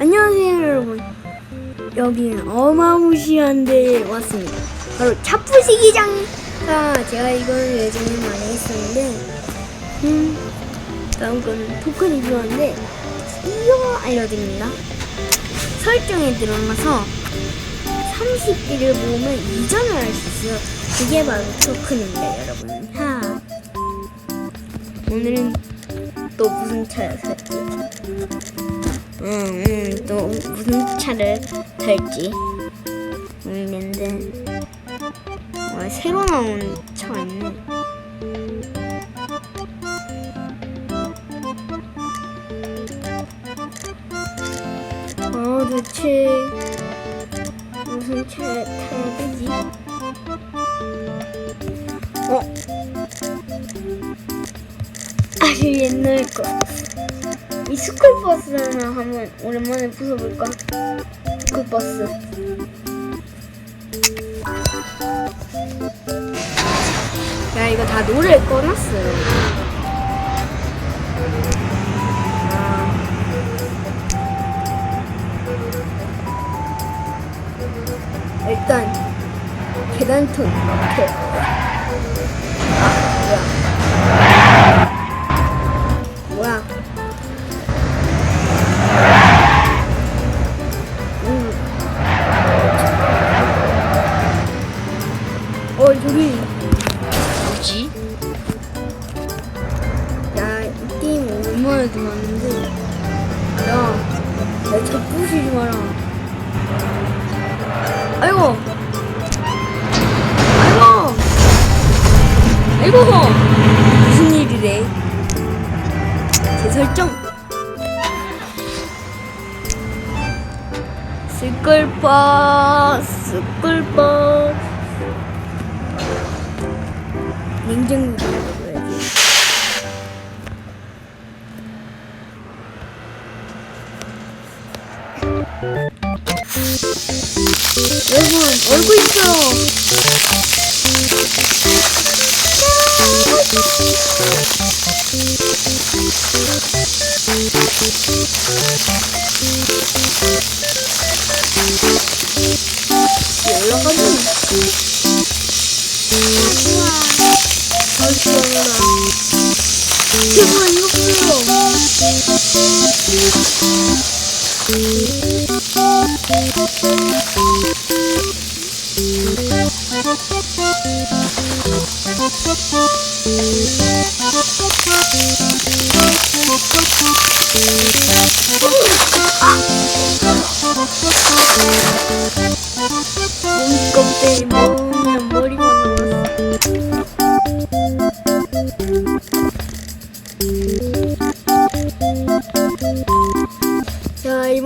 안녕하세요 여러분. 여기는 어마무시한 데 왔습니다. 바로 차푸시기장이가 제가 이걸 예전에 많이 했었는데 음 다음 거는 토큰이 필요한데 이거 알려드립니다. 설정에 들어가서 30개를 모으면 이전을 할 수 있어요. 그게 바로 토큰입니다 여러분. 하. 오늘은 또 무슨 살지 응, 응, 또 무슨 차를 탈지 모르겠는데 와, 새로 나온 차가 있네 어, 도대체 무슨 차를 타야 되지? 어? 아주 옛날 거. 이 스쿨버스 하나 한번 오랜만에 부숴볼까? 스쿨버스. 야, 이거 다 노래를 꺼놨어요. 아. 일단, 계단통 이렇게. 어, 저기. 뭐지? 야, 이 게임 오랜만에 들어왔는데. 야, 나차 부시지 마라. 아이고! 아이고! 아이고! 무슨 일이래? 제 설정. 스쿨버, 스쿨버. 냉장고 열어줘야지. 여러분, 얼굴 있어요.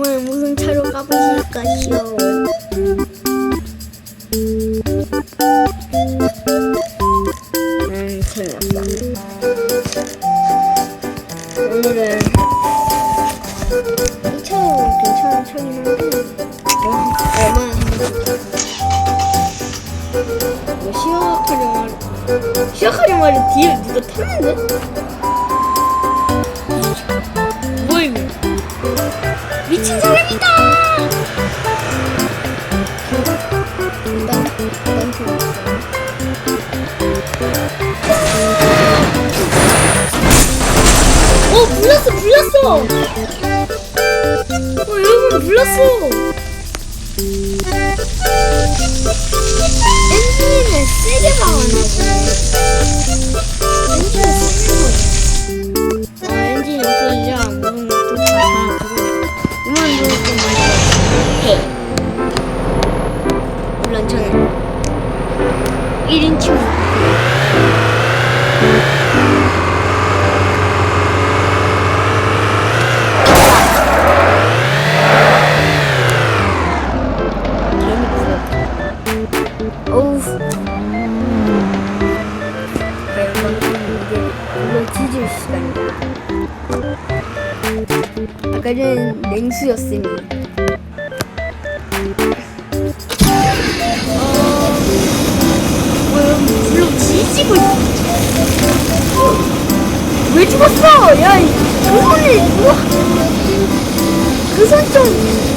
자, 이번엔 무슨 차로 가보실까시오? 음, 틀렸다. 오늘은 이 차도 괜찮은 차긴 한데, 어, 얼마나 힘들까? 뭐 시작하려면 시작하려면 뒤에 누가 탔는데? 미친 사람이다! 어, 불났어, 불났어! 어, 여러분, 불났어! 엔진을 세게 박았네. 엔진을 세게 박았 1인 친구 어우. 네, 여러분 이제 물론 뒤질 시간이다 아까 전엔 냉수였으니 있어 왜 죽었어? 야, 이- 그 손이 누가 그손 좀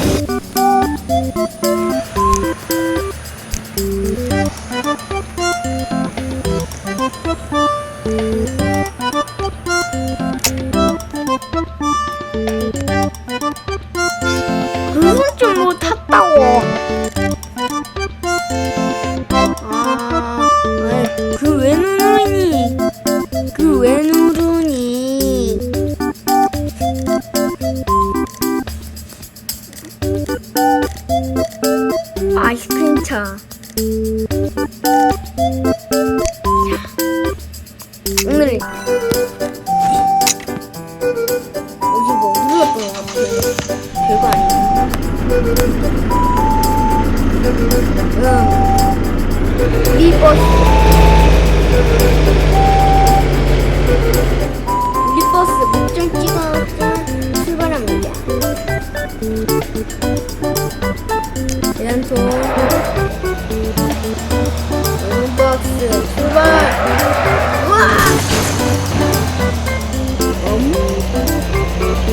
우리 버스. 우리 버스 목적 찍어 출발합니다. 계단통. 우리 버스 출발. 음.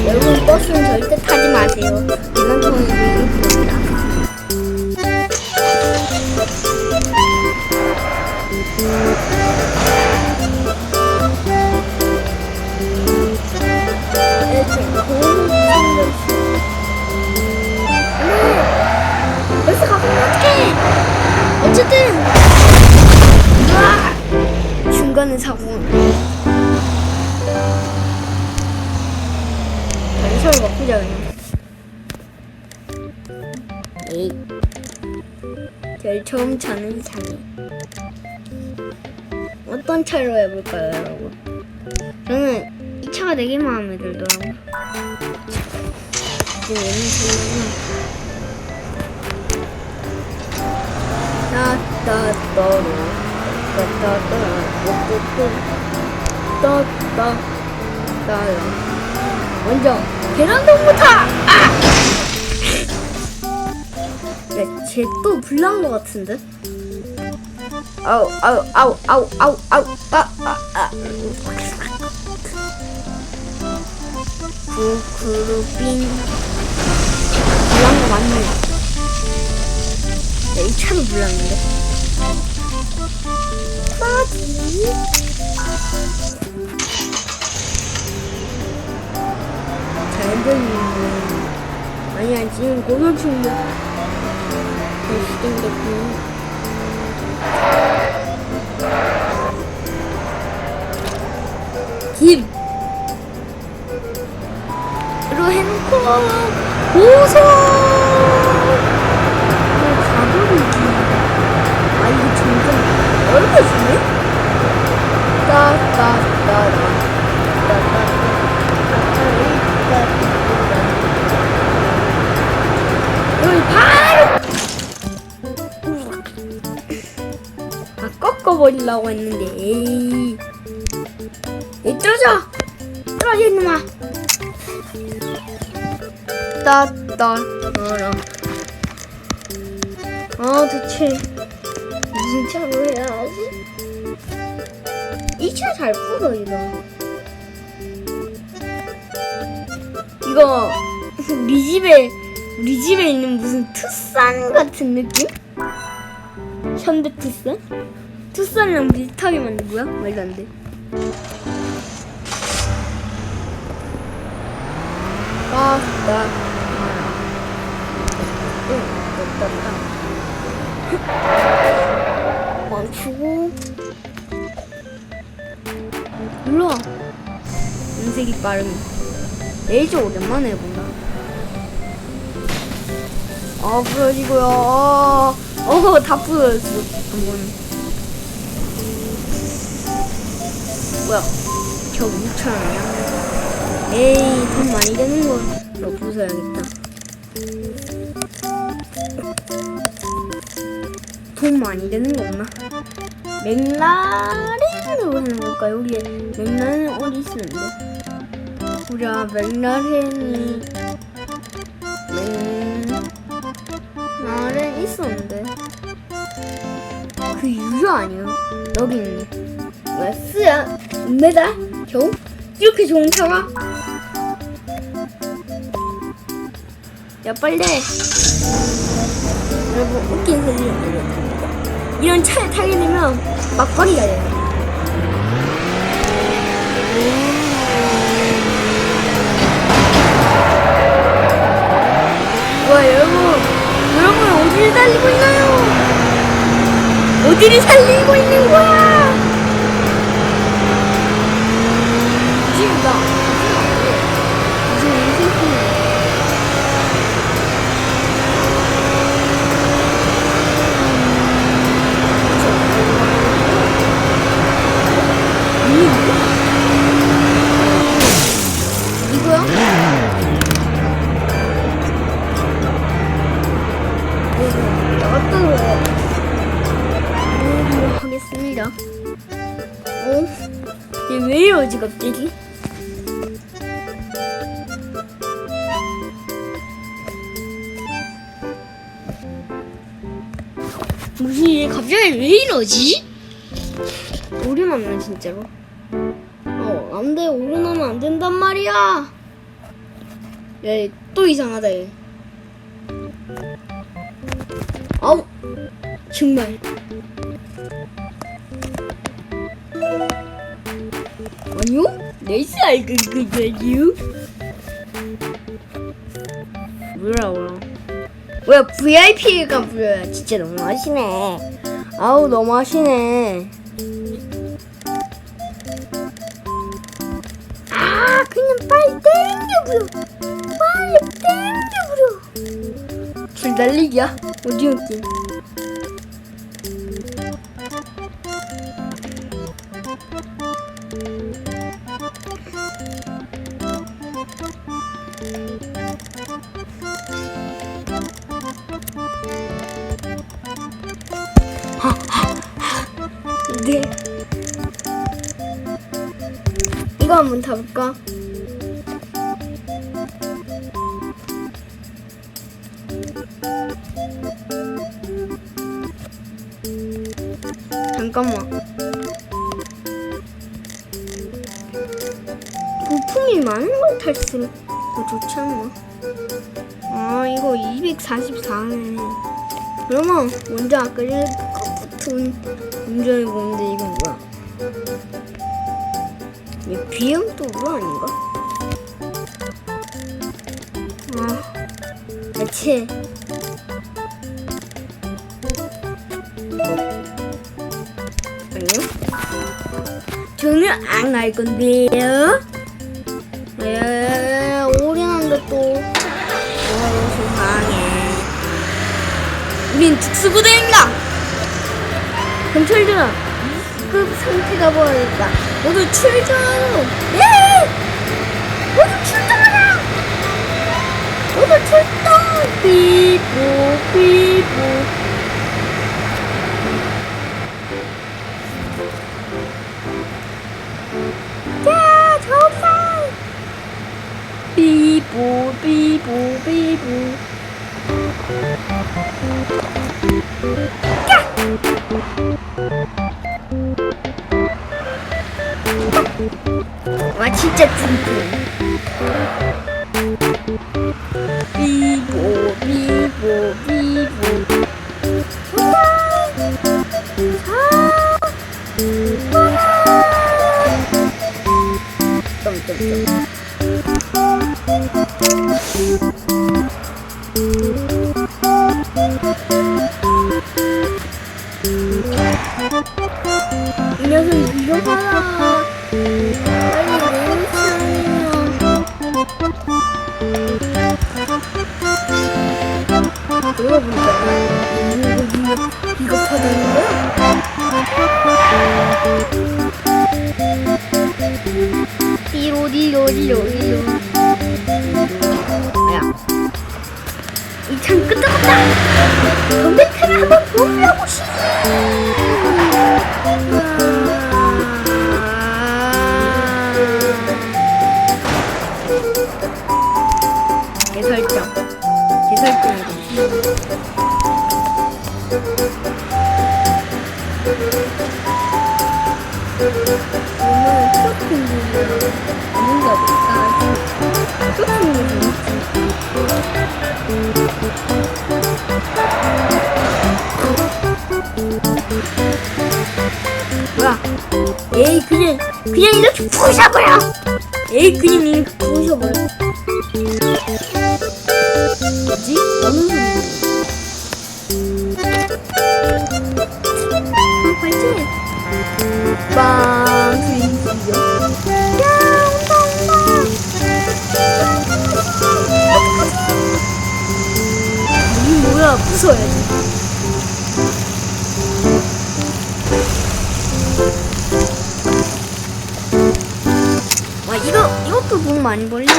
여러분 버스는 절대 타지 마세요. 계단통이 중간에 사고. 단서를 바꾸자 그냥. 에이. 제일 처음 차는 차네. 어떤 차로 해볼까요, 여러분? 저는 이 차가 되게 마음에 들더라고요. 지금 얘는 차구나. 따따따로 따따따로 따따따 따라 먼저 계란동부터 아! 야, 쟤 또 불난 것 같은데? 아우 아우 아우 아우 아우 아우 아아 아. 구구루빈 불난 거 맞네. 야, 이 차도 불났는데. 빠지. 잘 들리네. 아니야 지금 충전. 시간됐군. 김. 로 해놓고 고소. 가버리기. 아 이거 점점 어려워지네. 따따따따. 여기 바로 아 꺾어버리려고 했는데 에이 에이 떨어져 떨어져 이놈아 따따 알아 아 대체 무슨 차로 해야 하지? 이차 잘 풀어 이거 이거 우리 집에 우리 집에 있는 무슨 투싼 같은 느낌? 현대 투싼? 투싼이랑 비슷하게 만든 거야? 말도 안 돼. 아, 나. 응, 됐다. 멈추고. 눌러. 음색이 빠름. 레이저 오랜만에 해본다. 어 부러지고요. 어, 어, 다 부러졌어. 한번. 뭐야? 저 6천 원이야? 에이, 돈 많이 되는 걸로 부숴야겠다. 돈 많이 되는 거 없나? 맥라렌으로 하는 걸까요? 우리 맥라렌 어디 있었는데? 보자, 맥라렌이 맥 나는 있었는데 그 유료 아니야? 여기 있네 뭐야 쓰야? 은메달? 겨우? 이렇게 좋은 차가? 야 빨리 여러분 웃긴 소리 알려드립니다 이런 차에 타게 되면 막걸리가 돼요 와 여러분 여러분 어디를 달리고 있나요? 어디를 달리고 있는 거야? 지금 나 얘 또 이상하다 얘. 아우 정말. 아니요? 레이스 알고 그거요 뭐라 뭐라 뭐야 VIP가 부려요. 진짜 너무 하시네. 아우 너무 하시네 날리기야. 오디오 게임 잠깐만. 부품이 많은 걸 탈수록 더 좋지 않나? 아, 이거 244네. 그러면 먼저 아까 붙은 운전해 보는데 이건 뭐야? 이 비행도로 아닌가? 아, 대체 저는 안갈 건데요. 에, 올인한데 또. 어, 세상에. 우린 특수부대인가? 경찰들아, 급 상태 가버리니까 모두 출동하라. 예! 모두 출동하라. 모두 출동. 삐뽀 삐뽀. 삐뽀. 와 진짜 뚱뚱 삐보 삐보 삐보 점점점 이거 이거 이거 파다는 거야? 띠로디로디로디로 야, 이창 끝났다. 컴퓨터를 한번 보려고 싶어. 개설정. 개설정이다. 오늘은 트로트 분들이 있는가 보다. 트로트 분들이 뭐야? 에이, 그냥, 그냥 이렇게 부셔버려! 에이, 그냥 부숴야지. 와 이거 이것도 돈 많이 벌리네.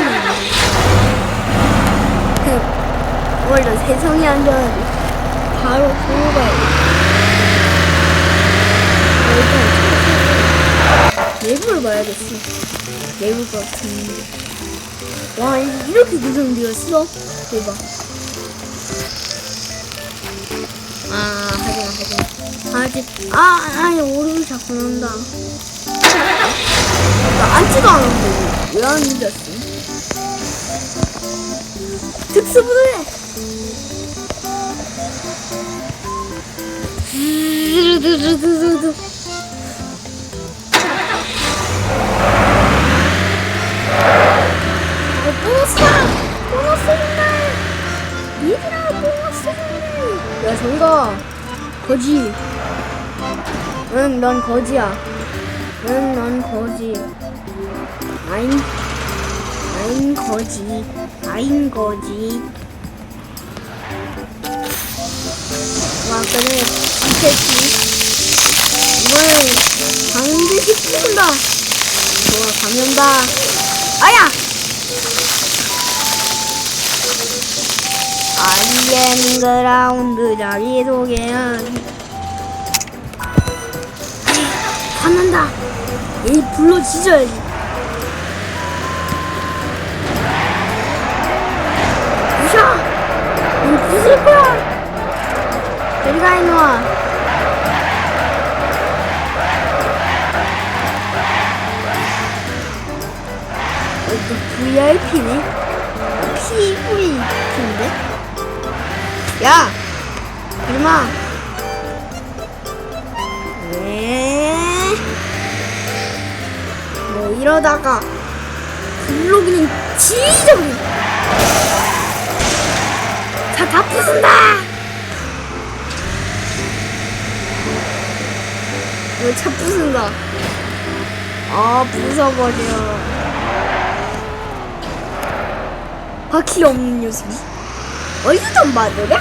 그 원래 세상이 안 좋아야지. 바로 돼. 내부를 봐야겠어. 내부 같은. 와 이렇게 구성되었어? 대박. 아 하지마 하지마. 아직 아 아니 오류 자꾸 난다. 나 앉지도 않았는데 왜 앉았어? 특수부대! 드르르르르르 어, 저기가 거지 응 넌 거지야 응, 넌 거지. 아인, 아인 거지. 아인 거지. 와, 그래. 이태지. 이번엔 반드시 죽는다. 좋아, 감염다. 아야! 알리엔 그라운드 자리 소개하기. 화난다. 얘 불러 지져야지. 부셔! 우리 부술 거야! 저리 가, 이놈아. VIP네? PVP인데? 야! 이놈아! 네. 뭐 이러다가 그냥 지져버려. 자, 다 부순다. 이차 부순다. 아, 부숴버려. 바퀴 없는 녀석. 어디서 맞으랴?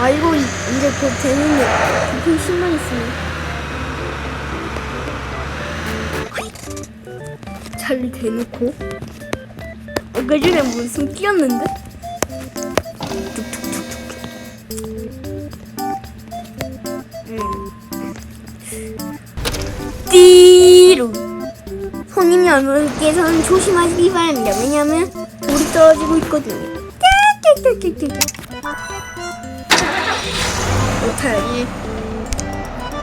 아 이거 이- 이제 곧 되는데 부품 10만 있으면 잘 대놓고 아까 전에 무슨 끼었는데? 손님 여러분께서는 조심하시기 바랍니다 왜냐면 돌이 떨어지고 있거든요 깨깨깨깨깨 못해야지.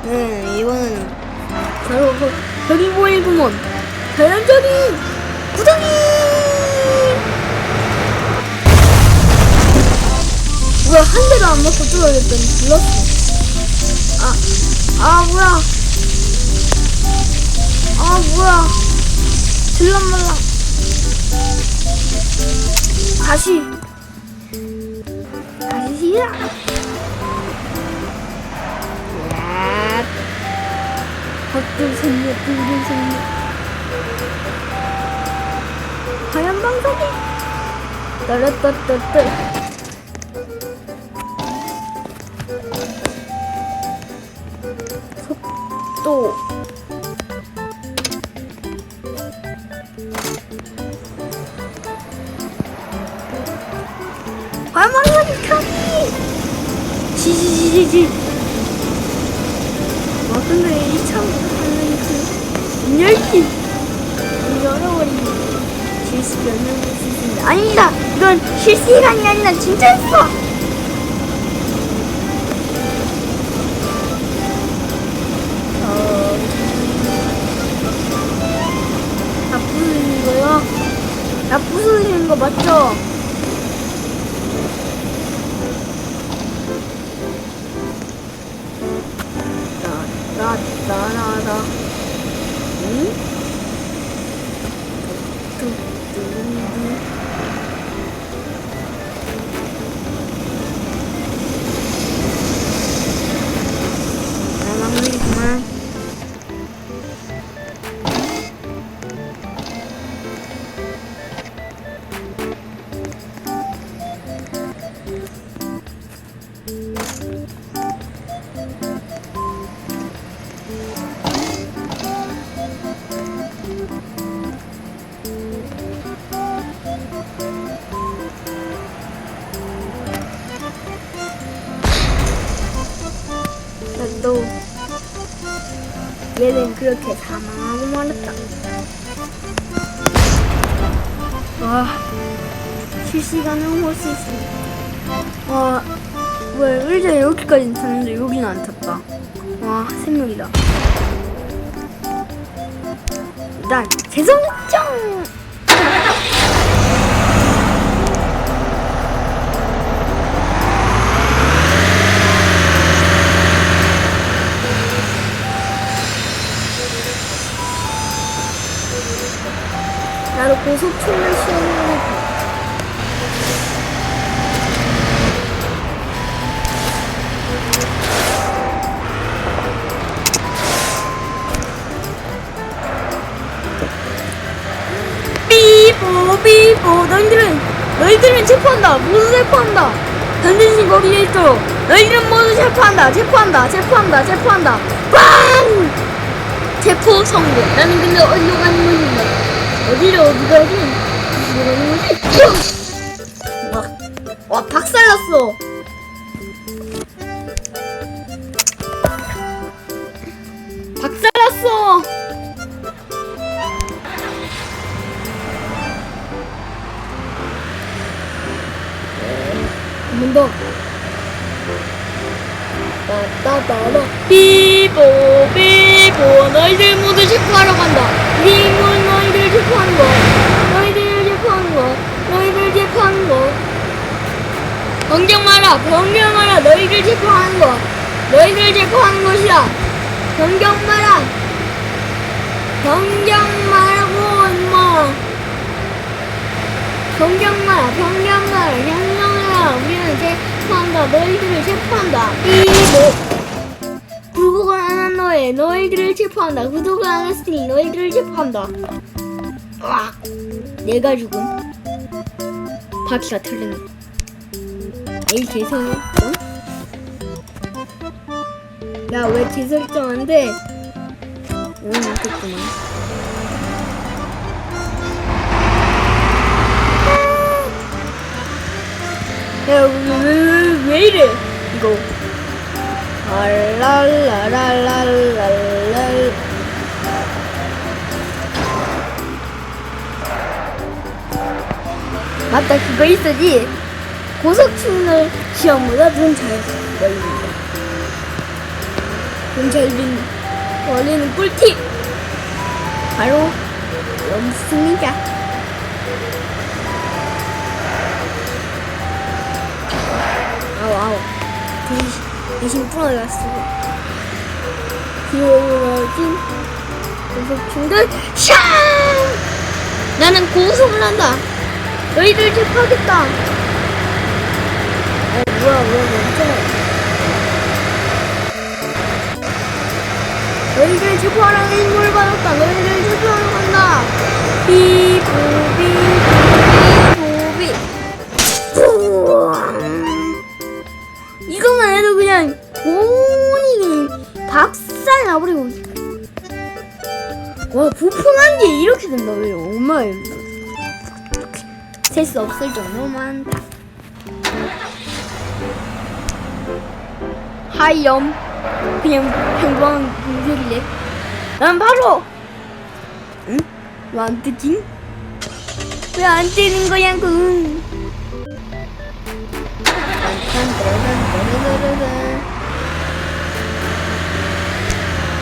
네, 이거는 바로 그 별이보일구먼 자연적인 구덩이. 뭐야 한 대도 안 맞고 뚫어졌더니 불렀어. 아, 아 뭐야? 아 뭐야? 들랑말랑. 다시. 다시 시작. 헛들 생략, 둥근 생략. 하얀 방석이. 따라따따따. 속 방석이 켜기. 지지지지지. 와 근데 이참 하는 그 인열기 열어버리면 실수 변경할 수 있습니다. 아닙니다. 이건 실시간이 아니라 진짜였어. 어, 다 부수는 거요? 다 부수는 거 맞죠? 그렇게 사망하고 말았다. 와, 실시간으로 볼 수 있습니다. 와, 왜 의자 여기까지 탔는데 여기는 안 탔다. 와, 생명이다. 일단 재성장. 고속 충전 시험을 삐뽀 삐뽀 너희들은 너희들은 체포한다. 모두 체포한다. 던진신 거기에 있도록. 너희들은 모두 체포한다. 체포한다. 체포한다. 체포한다. 빵! 체포 성공. 나는 근데 어디로 가는 어디로 어디 어디로 거지 와, 와 박살났어 박살났어 한 번 더. 따따따따. 삐뽀, 삐뽀. 너희들 모두 체포하러 간다. 삐뽀, 체포하는 거. 너희들 체포하는 거. 너희들 체포하는 거. 변경 마라, 변경 마라. 너희들 체포하는 거. 너희들 체포하는 것이다. 변경 마라. 변경 마라고, 임마. 변경 마라, 변경 마라, 변경 마라. 우리는 체포한다. 너희들을 체포한다. 삐보. 구독을 안 한 너에 너희들을 체포한다. 구독을 안 했으니 너희들을 체포한다. 와, 내가 죽음. 바퀴가 틀리네. 에이 개성이. 어? 야, 왜 재설정한데? 응, 됐구만. 야, 왜, 왜, 왜, 왜 이래? 이거. 알랄라랄랄랄랄. 맞다, 그거 있어지. 고속충을 시험보다 눈잘 걸린다. 눈잘 걸리는 꿀팁. 바로, 없습니다. 아우 아우 대신, 대신 기어진 고속 충돌 샹 나는 고속을 한다 너희들 체포하겠다. 어 뭐야 뭐야 멈춰 너희들 체포하라는 임무를 받았다. 너희들 체포하러 간다. 삐부비부비부비 이것만 해도 그냥 돈이 박살 나버리고 와 부품한 게 이렇게 된다. 왜 엄마야 셀 수 없을 정도만 하이엄 그냥 평범한 공격이래 난 바로 응? 왜안 뜨지? 왜 안 뜨는 거야 그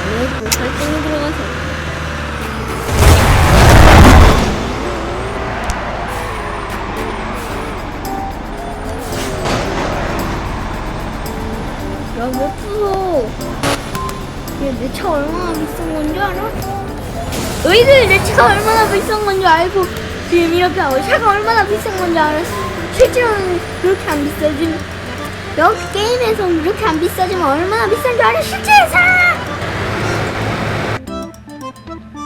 네, 설정이 들어가서. 야, 왜 부서? 얘내 차 얼마나 비싼 건지 알아? 너희들 내 차가 얼마나 비싼 건지 알고 지금 이렇게 하고 차가 얼마나 비싼 건지 알았어. 실제로는 그렇게 안 비싸지. 여기 게임에서는 그렇게 안 비싸지만 얼마나 비싼 줄 알아? 실제에서!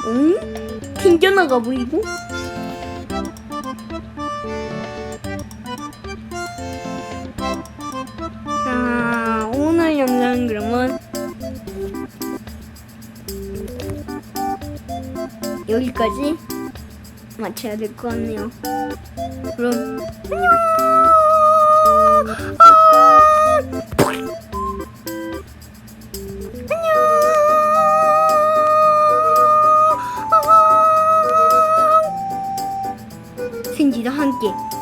응? 튕겨나가 버리고? 저는 그러면 여기까지 마쳐야 될 것 같네요. 그럼 안녕. 아! 안녕. 생지도 함께.